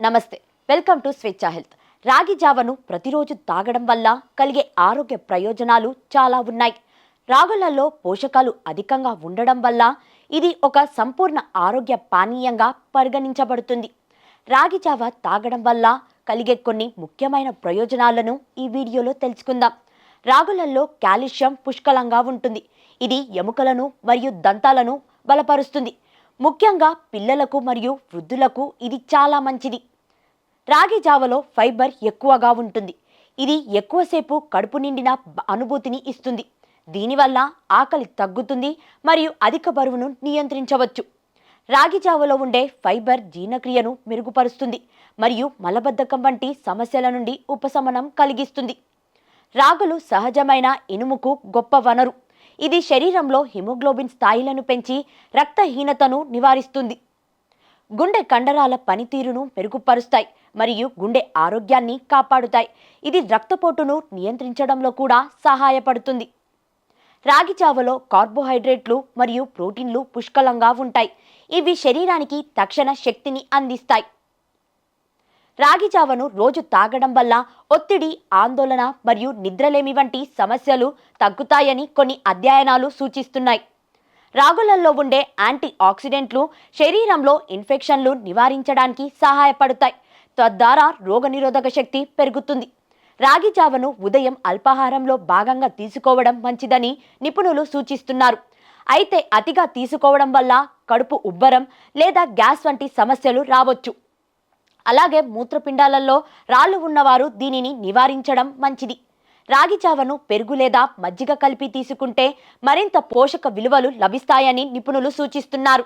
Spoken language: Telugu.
నమస్తే వెల్కమ్ టు స్వేచ్ఛ హెల్త్. రాగి జావను ప్రతిరోజు తాగడం వల్ల కలిగే ఆరోగ్య ప్రయోజనాలు చాలా ఉన్నాయి. రాగులలో పోషకాలు అధికంగా ఉండడం వల్ల ఇది ఒక సంపూర్ణ ఆరోగ్య పానీయంగా పరిగణించబడుతుంది. రాగి జావ తాగడం వల్ల కలిగే కొన్ని ముఖ్యమైన ప్రయోజనాలను ఈ వీడియోలో తెలుసుకుందాం. రాగులలో కాల్షియం పుష్కలంగా ఉంటుంది. ఇది ఎముకలను మరియు దంతాలను బలపరుస్తుంది. ముఖ్యంగా పిల్లలకు మరియు వృద్ధులకు ఇది చాలా మంచిది. రాగి జావలో ఫైబర్ ఎక్కువగా ఉంటుంది. ఇది ఎక్కువసేపు కడుపు నిండిన అనుభూతిని ఇస్తుంది. దీనివల్ల ఆకలి తగ్గుతుంది మరియు అధిక బరువును నియంత్రించవచ్చు. రాగి జావలో ఉండే ఫైబర్ జీర్ణక్రియను మెరుగుపరుస్తుంది మరియు మలబద్ధకం వంటి సమస్యల నుండి ఉపశమనం కలిగిస్తుంది. రాగులు సహజమైన ఇనుముకు గొప్ప వనరు. ఇది శరీరంలో హిమోగ్లోబిన్ స్థాయిలను పెంచి రక్తహీనతను నివారిస్తుంది. గుండె కండరాల పనితీరును మెరుగుపరుస్తాయి మరియు గుండె ఆరోగ్యాన్ని కాపాడుతాయి. ఇది రక్తపోటును నియంత్రించడంలో కూడా సహాయపడుతుంది. రాగి చావలో కార్బోహైడ్రేట్లు మరియు ప్రోటీన్లు పుష్కలంగా ఉంటాయి. ఇవి శరీరానికి తక్షణ శక్తిని అందిస్తాయి. రాగి జావను రోజు తాగడం వల్ల ఒత్తిడి ఆందోళన మరియు నిద్రలేమి వంటి సమస్యలు తగ్గుతాయని కొన్ని అధ్యయనాలు సూచిస్తున్నాయి. రాగులలో ఉండే యాంటీ ఆక్సిడెంట్లు శరీరంలో ఇన్ఫెక్షన్లు నివారించడానికి సహాయపడతాయి. తద్వారా రోగనిరోధక శక్తి పెరుగుతుంది. రాగి జావను ఉదయం అల్పాహారంలో భాగంగా తీసుకోవడం మంచిదని నిపుణులు సూచిస్తున్నారు. అయితే అతిగా తీసుకోవడం వల్ల కడుపు ఉబ్బరం లేదా గ్యాస్ వంటి సమస్యలు రావచ్చు. అలాగే మూత్రపిండాలలో రాళ్ళు ఉన్నవారు దీనిని నివారించడం మంచిది. రాగి చావను పెరుగు లేదా మజ్జిగ కలిపి తీసుకుంటే మరింత పోషక విలువలు లభిస్తాయని నిపుణులు సూచిస్తున్నారు.